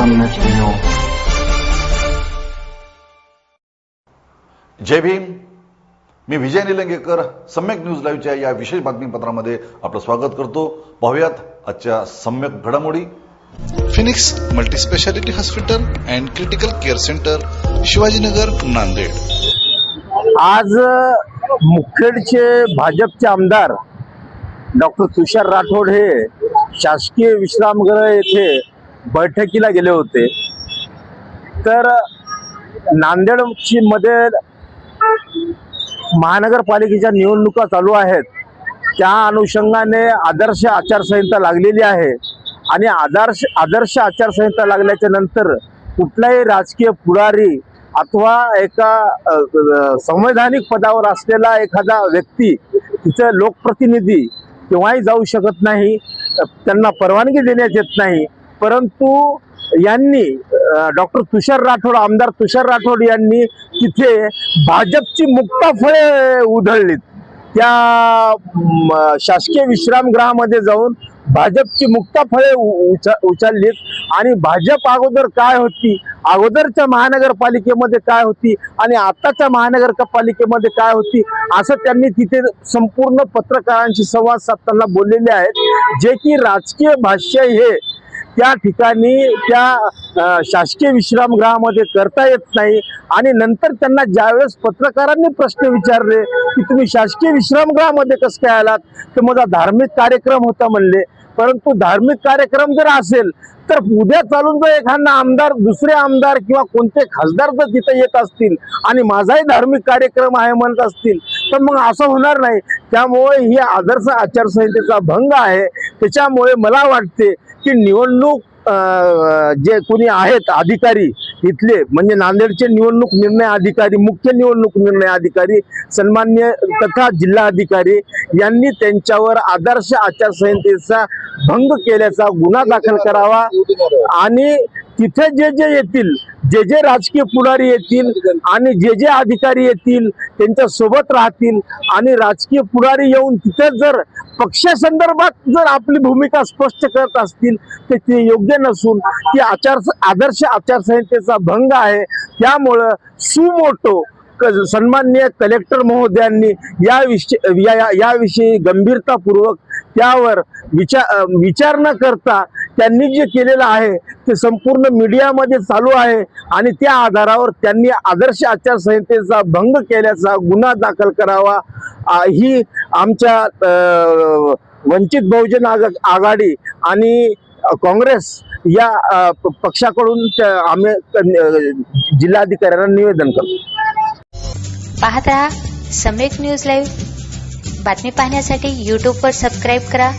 सम्यक न्यूज जय भीम। मी विजय निलंगेकर सम्यक न्यूज लाईव्हच्या या विशेष बातमीपत्रामध्ये आपलं स्वागत करतो. पाहुयात आजच्या सम्यक घडामोडी. Phoenix multispeciality hospital and critical care centre Shivajinagar Nanded. आज मुखेडचे भाजपचे आमदार डॉक्टर तुषार राठोड हे शासकीय विश्रामगृह येथे बैठकीला गेले होते. तर नांदेडमध्ये महानगरपालिकेच्या निवडणुका चालू आहेत. त्या अनुषंगाने आदर्श आचारसंहिता लागलेली आहे. आणि आदर्श आदर्श आचारसंहिता लागल्याच्या नंतर कुठलाही राजकीय पुढारी अथवा एका संवैधानिक पदावर असलेला एखादा व्यक्ती तिचं लोकप्रतिनिधी केव्हाही जाऊ शकत नाही. त्यांना परवानगी देण्यात येत नाही. परंतु यांनी डॉक्टर तुषार राठोड आमदार तुषार राठोड यांनी तिथे भाजपची मुक्ताफळे उधळलीत. त्या म, शासकीय विश्रामगृहामध्ये जाऊन भाजपची मुक्ताफळे उ- उचललीत. आणि भाजप अगोदर काय होती? अगोदरच्या महानगरपालिकेमध्ये काय होती? आणि आताच्या महानगरपालिकेमध्ये काय होती? असं त्यांनी तिथे संपूर्ण पत्रकारांशी संवाद साधताना बोललेले आहेत. जे की राजकीय भाष्य हे त्या ठिकाणी त्या शासकीय विश्रामगृहामध्ये करता येत नाही. आणि नंतर त्यांना ज्यावेळेस पत्रकारांनी प्रश्न विचारले की तुम्ही शासकीय विश्रामगृहामध्ये कसं काय आलात? तर माझा धार्मिक कार्यक्रम होता म्हणले. परंतु धार्मिक कार्यक्रम जर असेल तर उद्या चालून जर एखादा आमदार दुसरे आमदार किंवा कोणते खासदार जर तिथे येत असतील आणि माझाही धार्मिक कार्यक्रम आहे म्हणत असतील तर मग असं होणार नाही. त्यामुळे ही आदर्श आचारसंहितेचा भंग आहे. त्याच्यामुळे मला वाटते की निवडणूक जे कोणी आहेत अधिकारी इथले म्हणजे नांदेडचे निवडणूक निर्णय अधिकारी मुख्य निवडणूक निर्णय अधिकारी सन्मान्य तथा जिल्हा अधिकारी यांनी त्यांच्यावर आदर्श आचारसंहितेचा भंग केल्याचा गुन्हा दाखल करावा आणि तिथे जे जे येतील जे जे राजकीय पुढारी येतील आणि जे जे अधिकारी येतील त्यांच्यासोबत राहतील आणि राजकीय पुढारी येऊन तिथे जर पक्षासंदर्भात जर आपली भूमिका स्पष्ट करत असतील तर ते योग्य नसून ती आचार आदर्श आचारसंहितेचा भंग आहे. त्यामुळं सुमोटो क- सन्माननीय कलेक्टर महोदयांनी या विषय या- या- याविषयी गंभीरतापूर्वक त्यावर विचार विचार न करता त्यांनी जे केलेलं आहे ते संपूर्ण मीडियामध्ये चालू आहे आणि त्या आधारावर त्यांनी आदर्श आचारसंहितेचा भंग केल्याचा गुन्हा दाखल करावा ही आमच्या वंचित बहुजन आघाडी आणि काँग्रेस या पक्षाकडून आम्ही जिल्हाधिकाऱ्यांना निवेदन करतो. पाहत राहा सम्यक न्यूज लाईव्ह बातमी पाहण्यासाठी यूट्यूबवर सबस्क्राईब करा.